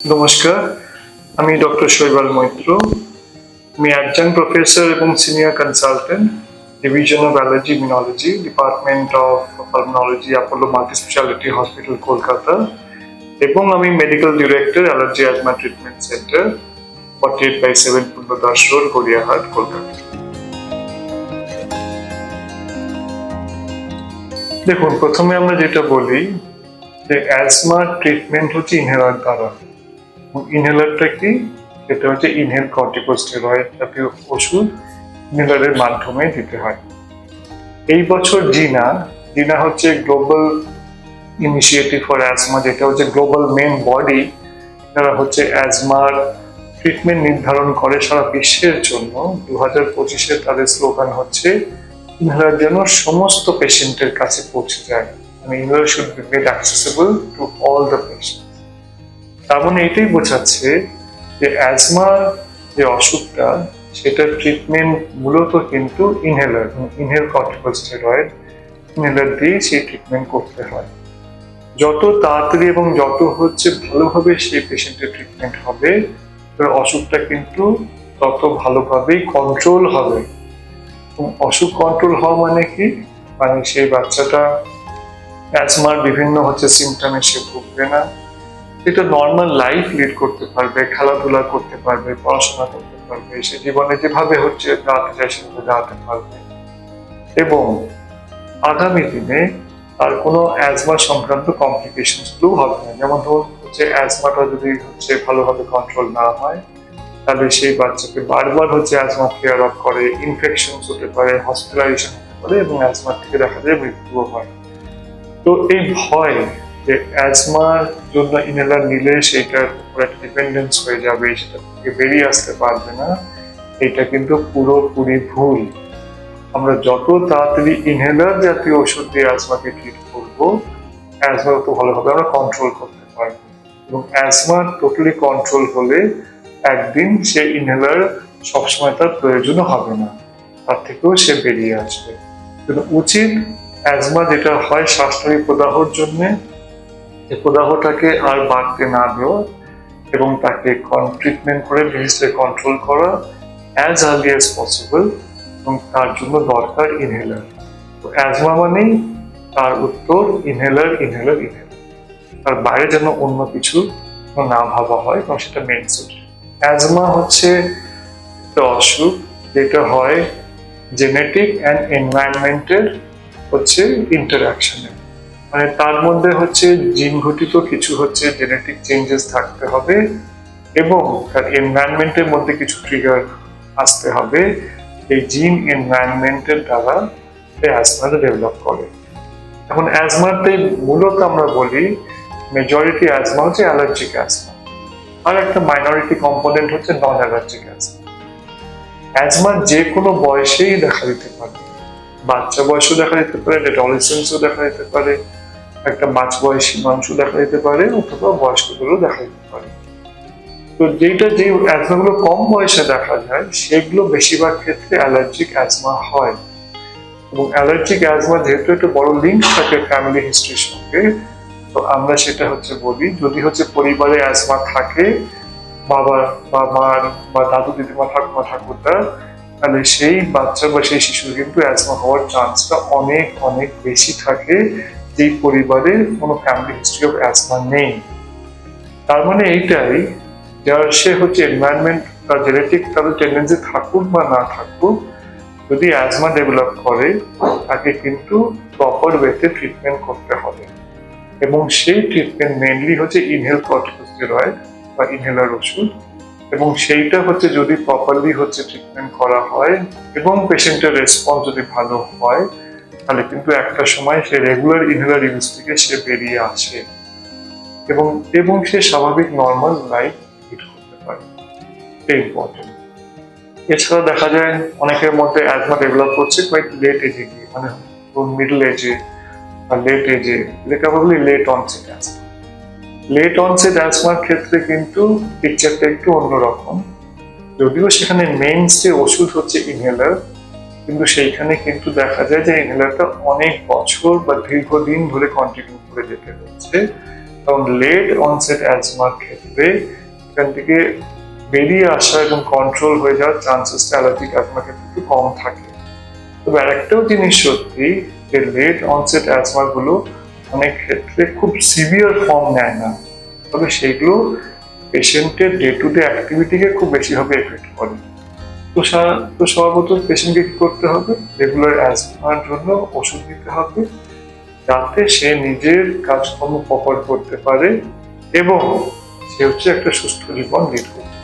নমস্কার, আমি ডক্টর শৈবাল মৈত্র। আমি অ্যাডজাং প্রফেসর এবং senior consultant division of allergy immunology department of pulmonology Apollo multi speciality hospital Kolkata এবং আমি medical director allergy asthma treatment centre forty eight by seven Purnadas road Gariahat, Kolkata. দেখুন, প্রথমে আমরা যেটা বলি যে অ্যাজমা ট্রিটমেন্ট হচ্ছে ইনহেলার দ্বারা ইনহেলারটা কি? সেটা হচ্ছে ইনহেল কর্টিকোস্টেরয়েড জাতীয় ওষুধ। ইনহেলারের মাধ্যমে দিতে হয়। এই বছর জিনা জিনা হচ্ছে গ্লোবাল ইনিশিয়েটিভ ফর অ্যাজমা যেটা হচ্ছে গ্লোবাল মেন বডি যারা হচ্ছে অ্যাজমার ট্রিটমেন্ট নির্ধারণ করে সারা বিশ্বের জন্য। দু হাজার পঁচিশে তাদের স্লোগান হচ্ছে ইনহেলার যেন সমস্ত পেশেন্টের কাছে পৌঁছে যায়। মানে inhaler should be made accessible to all the patient তার মানে এটাই বোঝাচ্ছে যে অ্যাজমা যে অসুখটা, সেটার ট্রিটমেন্ট মূলত কিন্তু ইনহেলার ইনহেল কর্টিকোস্টেরয়েড ইনহেলার দিয়ে সেই ট্রিটমেন্ট করতে হয়। যত তাড়াতাড়ি এবং যত হচ্ছে ভালোভাবে সেই পেশেন্টের ট্রিটমেন্ট হবে অসুখটা কিন্তু তত ভালোভাবেই কন্ট্রোল হবে। অসুখ কন্ট্রোল হওয়া মানে কি? মানে সেই বাচ্চাটা অ্যাজমার বিভিন্ন হচ্ছে সিমটমে সে ভুগবে না। এটা নর্মাল লাইফ লিড করতে পারবে, খেলাধুলা করতে পারবে, পড়াশোনা করতে পারবে, সে জীবনে যেভাবে হচ্ছে দাঁড়াতে চায় সেভাবে দাঁড়াতে পারবে। এবং আগামী দিনে আর কোনো অ্যাজমা সংক্রান্তগুলো হবে না। যেমন ধরুন হচ্ছে অ্যাজমাটা যদি হচ্ছে ভালোভাবে কন্ট্রোল না হয়, তাহলে সেই বাচ্চাকে বারবার হচ্ছে অ্যাজমা কেয়ার আপ করে ইনফেকশন হতে পারে হসপিটালাইজেশন হতে পারে এবং অ্যাজমার থেকে দেখা যায় মৃত্যুও হয়। তো এই ভয় যে অ্যাজমার জন্য ইনহেলার নিলে সেইটার উপর একটা ডিপেন্ডেন্স হয়ে যাবে, সেটা থেকে বেরিয়ে আসতে পারবে না। এটা কিন্তু পুরোপুরি ভুল। আমরা যত তাড়াতাড়ি ইনহেলার জাতীয় ওষুধ দিয়ে অ্যাজমাকে ট্রিট করব অ্যাজমা তত ভালোভাবে আমরা কন্ট্রোল করতে পারব। এবং অ্যাজমা টোটালি কন্ট্রোল হলে একদিন সে ইনহেলার সবসময় তার প্রয়োজনও হবে না। তার থেকেও সে বেরিয়ে আসবে। উচিত অ্যাজমা যেটা হয় শ্বাসনালী প্রদাহর জন্য প্রদাহটাকে আর বাড়তে না দেওয়া এবং তাকে ট্রিটমেন্ট করে ডিজিজে কন্ট্রোল করা অ্যাজ আর্লি অ্যাজ পসিবল এবং তার জন্য দরকার ইনহেলার তো অ্যাজমা মানেই তার উত্তর ইনহেলার ইনহেলার ইনহেলার তার বাইরে যেন অন্য কিছু না ভাবা হয় এবং সেটা মেন অ্যাজমা হচ্ছে একটা অসুখ যেটা হয় জেনেটিক অ্যান্ড এনভায়রনমেন্টের হচ্ছে ইন্টারাকশনে মানে তার মধ্যে হচ্ছে জিন ঘটিত কিছু হচ্ছে জেনেটিক চেঞ্জেস থাকতে হবে এবং তার এনভায়রনমেন্টের মধ্যে কিছু ট্রিগার আসতে হবে। এই জিন এনভায়রনমেন্টের দ্বারা এই অ্যাজমাটা ডেভেলপ করে। এখন অ্যাজমাতে মূলত আমরা বলি মেজরিটি অ্যাজমা হচ্ছে অ্যালার্জিক অ্যাজমা আর একটা মাইনরিটি কম্পোনেন্ট হচ্ছে নন অ্যালার্জিক অ্যাজমা অ্যাজমা যে কোনো বয়সেই দেখা দিতে পারে। বাচ্চা বয়সেও দেখা দিতে পারে অ্যাডোলেসেন্সও দেখা দিতে পারে। একটা মাঝ বয়সী মানুষও দেখা দিতে পারে অথবা বয়স্কদেরও দেখা দিতে পারে। তো যেটা যে অ্যাজমাগুলো কম বয়সে দেখা যায়, সেগুলো বেশিরভাগ ক্ষেত্রে অ্যালার্জিক অ্যাজমা হয়। এবং অ্যালার্জিক অ্যাজমা যেহেতু একটা বড় লিঙ্ক থাকে ফ্যামিলি হিস্ট্রির সঙ্গে, তো আমরা সেটা হচ্ছে বলি, যদি হচ্ছে পরিবারে অ্যাজমা থাকে বাবা বা মার বা দাদু দিদিমা ঠাকুমা ঠাকুরদার তাহলে সেই বাচ্চা বা সেই শিশুর কিন্তু অ্যাজমা হওয়ার চান্সটা অনেক অনেক বেশি থাকে। যেই পরিবারের কোনো ফ্যামিলি হিস্ট্রি অফ অ্যাজমা নেই। তার মানে এইটাই যার সে হচ্ছে এনভায়রনমেন্ট বা জেনেটিক তাদের টেন্ডেন্সি থাকুক বা না থাকুক, যদি অ্যাজমা ডেভেলপ করে, তাকে কিন্তু প্রপার ওয়েতে ট্রিটমেন্ট করতে হবে। এবং সেই ট্রিটমেন্ট মেনলি হচ্ছে ইনহেল কর্টিকোস্টেরয়েড বা ইনহেলার ওষুধ। এবং সেইটা হচ্ছে যদি প্রপারলি হচ্ছে ট্রিটমেন্ট করা হয় এবং পেশেন্টের রেসপন্স যদি ভালো হয় তাহলে কিন্তু একটা সময় সে রেগুলার ইনহেলার ইউজ থেকে সে বেরিয়ে আসে এবং এবং সে স্বাভাবিক নর্মাল লাইফ লিড করতে পারে। এটা ইম্পর্টেন্ট এছাড়া দেখা যায় অনেকের মধ্যে অ্যাজমা ডেভেলপ করছে কোয়াইট লেট এজে গিয়ে মানে মিডল এজে বা লেট এজে probably late onset asthma late onset অ্যাজমার ক্ষেত্রে কিন্তু পিকচারটা একটু অন্যরকম। যদিও সেখানে মেইন যে ওষুধ হচ্ছে ইনহেলার কিন্তু সেইখানে কিন্তু দেখা যায় যে ইনহেলারটা অনেক বছর বা দীর্ঘদিন ধরে কন্টিনিউ করে যেতে হচ্ছে। কারণ লেট অনসেট অ্যাজমার ক্ষেত্রে এখান থেকে বেরিয়ে আসা এবং কন্ট্রোল হয়ে যাওয়ার চান্সেসটা অ্যালার্জিক অ্যাজমার ক্ষেত্রে একটু কম থাকে। তবে আরেকটাও জিনিস সত্যি যে লেট অনসেট অ্যাজমা গুলো অনেক ক্ষেত্রে খুব সিভিয়ার ফর্ম নেয় না। তবে সেগুলো পেশেন্টের ডে টু ডে অ্যাক্টিভিটিকে খুব বেশিভাবে এফেক্ট করে। তো সর্বপ্রথম পেশেন্টকে কি করতে হবে? রেগুলার অ্যাজমার জন্য ওষুধ নিতে হবে যাতে সে নিজের কাজকর্ম প্রপার করতে পারে এবং সে হচ্ছে একটা সুস্থ জীবন লিড করতে